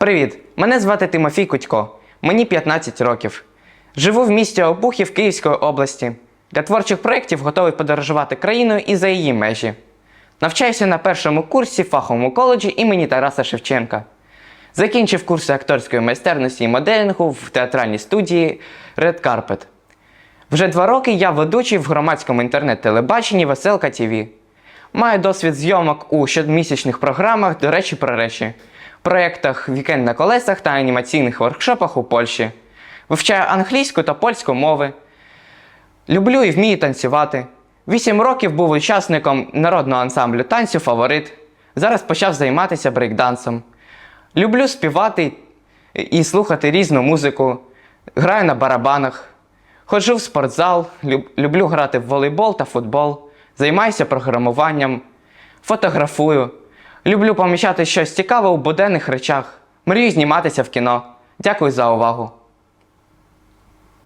Привіт! Мене звати Тимофій Кутько. Мені 15 років. Живу в місті Обухів Київської області. Для творчих проєктів готовий подорожувати країною і за її межі. Навчаюся на першому курсі фаховому коледжі імені Тараса Шевченка. Закінчив курси акторської майстерності і моделінгу в театральній студії Red Carpet. Вже два роки я ведучий в громадському інтернет-телебаченні Веселка ТВ. Маю досвід зйомок у щомісячних програмах до речі про речі, проєктах Вікенд на колесах та анімаційних воркшопах у Польщі. Вивчаю англійську та польську мови. Люблю і вмію танцювати. Вісім років був учасником народного ансамблю танцю Фаворит. Зараз почав займатися брейкдансом. Люблю співати і слухати різну музику. Граю на барабанах. Ходжу в спортзал, люблю грати в волейбол та футбол, займаюся програмуванням, фотографую. Люблю помічати щось цікаве у буденних речах. Мрію зніматися в кіно. Дякую за увагу.